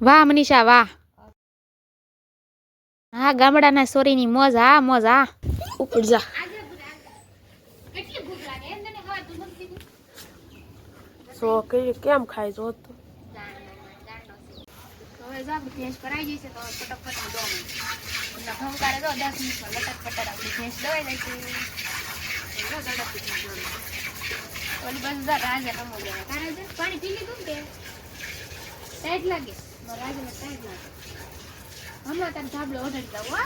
વાહ મનીષા વાહ. હા ગામડાના સોરીની મોજ હા મોજ હા. ઉપર જા. સો કે કેમ ખાય જો તો? હવે જો આપણી ભેંસ ભરાઈ ગઈ છે તો ફટાફટ દો એટલે ખમકારે દો દસ મિનિટમાં લટક પટક આપણી ભેંસ દવાઈ જાય છે. જો ઝડપથી ભેંસ ઓલી બાજુ જા રમો જાય તારે પાણી પી લીધું ને ટાઈટ લાગે. મારા રાજને ટાઈટ લાગે હમણાં તારે ધાબળો ઓઢાડી દઉં હો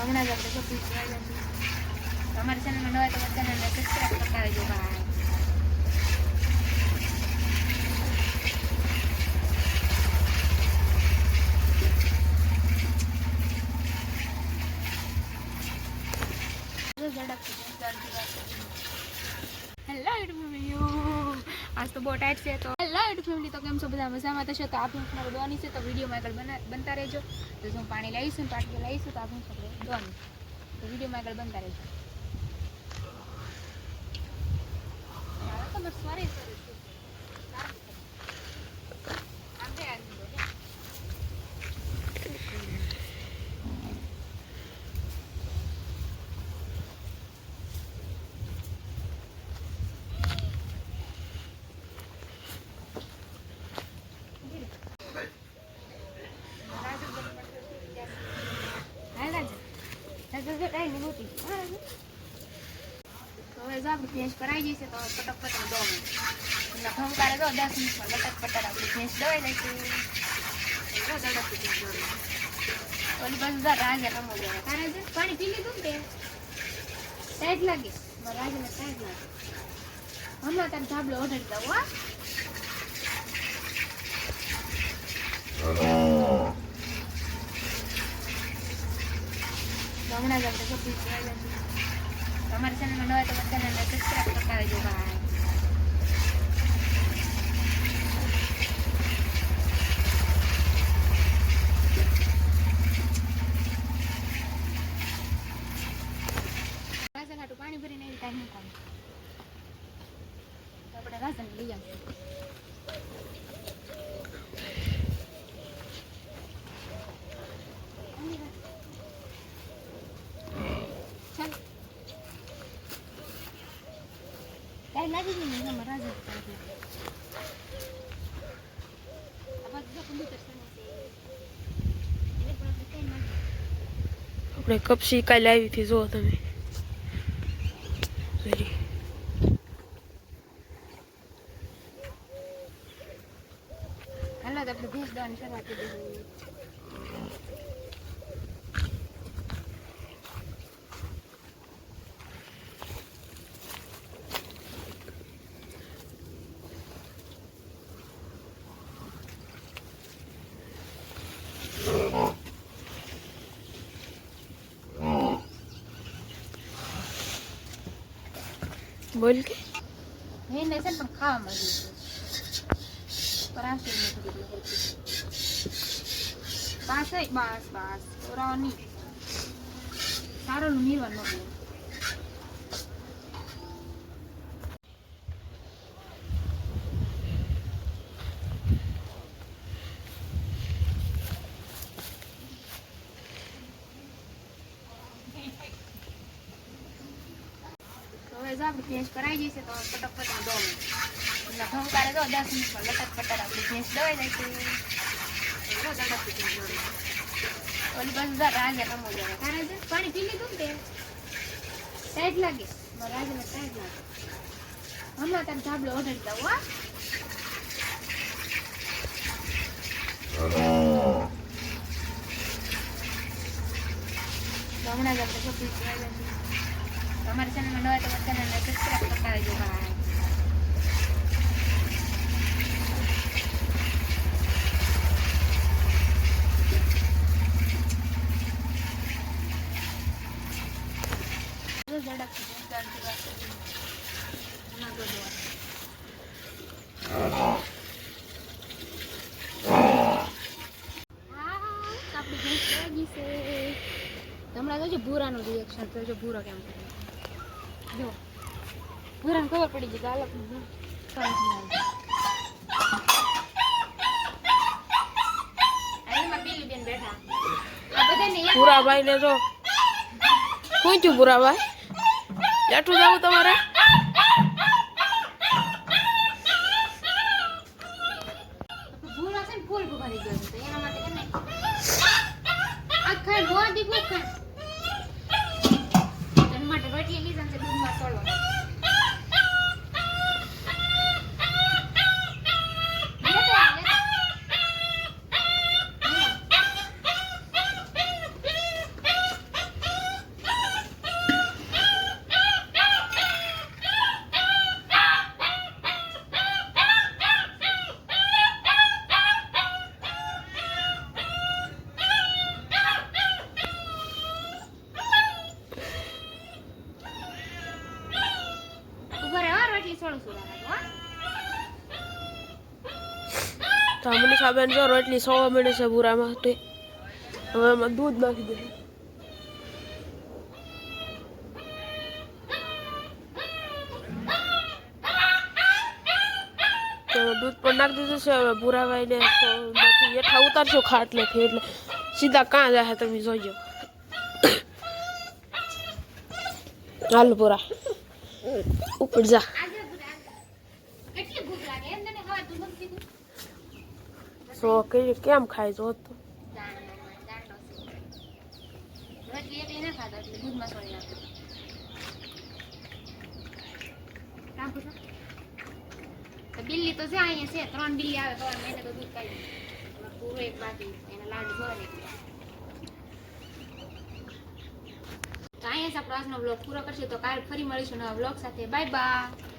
હમણાં જ આપણે તમારી ચેનલમાં નવા તો ચેનલને સબસ્ક્રાઈબ કરતા રહેજો ભાઈ હેલો યુટ્યુબ ફેમિલી આજ તો બહુ ટાઈટ છે તો. હેલો ફેમિલી તો કેમ છો? બધા મજામાં થશે તો આપણે મારો દોવાની છે, તો વિડીયોમાં આગળ બના, બનતા રહેજો. તો હું પાણી લાવીશું પાટલી લાવીશું તો આપણે આપણે દોવાની તો વિડીયોમાં આગળ બનતા રહેજો. હવે તો બસ સોરી સોરી આપણે આવી દો ને હાલ રાજા. રાજા જો ડાયની મોટી. હા, રાજા. તો જો આપણી ભેંસ તો ફટાફટ દો એટલે ખમકારે દો દસ મિનિટમાં લટક પટક આપણી ભેંસ જાય છે. જો, ઝડપથી ભેંસ દોડી. ઓલી બાજુ જા, રાજે રમો જાય તારે જે પાણી પી લીધું ને ટાઈટ લાગે. રાજને ટાઈટ લાગે. હમણાં તારે ધાબળો ઓઢાડી દઉં, હો. હમણાં જ આપણે તમારી ચેનલમાં નવા તો ચેનલને સબસ્ક્રાઈબ કરતા રહેજો ભાઈ રાજા ખાટું પાણી ભરીને એવી ટાઈમ મૂકવાનું તો આપણે રાજાને લઈ આવીશું ચાલ ટાઈમ લાગી ગયો ને એમાં રાજા ઉતારી દે. આ બાજુ જો કબૂતર છે ને તે. એને પણ આપણે કપસી કાલે આવી હતી જો તમે. હાલો આપણે ભેંસ દવાની શરૂઆત બોલ કે? છે ને પણ ખાવા માંગી પરાશે બાસ બાસ બાસ. ઓરાની સારો નીરવા જો આપણી ભેંસ ભરાઈ છે તો ફટાફટ દો એટલે દો દસ મિનિટમાં લટક પટક આપણી ભેંસ દવાઈ જાય છે. જો. ઓલી બાજુ જા રાજે રમો જાય તારે પાણી પી લીધું ને ટાઈટ લાગે. મારા રાજને ટાઈટ લાગે. હમણાં તારે ધાબળો ઓઢાડી દઉં હો. તો હમણાં જ આપણે તમારી ચેનલમાં નવા તો ચેનલને સબસ્ક્રાઈબ કરતા રહેજો ભાઈ હમણાં તો જો ભૂરાનું રિએક્શન તો જો ભૂરો કેમ કરે જો. ભૂરાને ખબર પડી ગઈ કે આ ને જો. પૂરા ભાઈ આટલું જવું પેલી બેન બેઠા આ બધાને એક ભૂરાભાઈ ને જો શું થયું ભૂરાભાઈ બેઠું જવું તમારે ભૂરા છે ને ફૂલ ભૂખારી ગયો છે તો એના માટે છે ને આખા મોદી ભૂખા એના માટે રોટલી લીધા છે દૂધમાં સોલો લેતો આવ, લેતો આવ. ઊભા રહો રોટલી સોળું સોળું હો તો મનીષા બેન જો રોટલી સોવા મળે છે ભૂરા માટે. હવે એમાં દૂધ નાખી દે. દૂધ પણ નાખી દીધું છે હવે ભૂરાભાઈ ને બાકી હેઠા ઉતારશો ખાટલેથી એટલે સીધા કાં જાય તમે જોઈજો હાલ ભૂરા ઉપર જા આજે બધા કેટલી ભૂખ લાગે એમ તને ખબર તું નથી કીધું સો કઈ કેમ ખાય જો તો. બિલ્લી તો છે, અહીંયા છે, ત્રણ બિલ્લી આવે તો એને તો દૂધ કાઢી પૂરો એક બાકી એને લાડ ને તો અહીંયા આપણો આજનો બ્લોગ પૂરો કરશે. તો કાલ ફરી મળીશું નવા બ્લોગ સાથે. Bye bye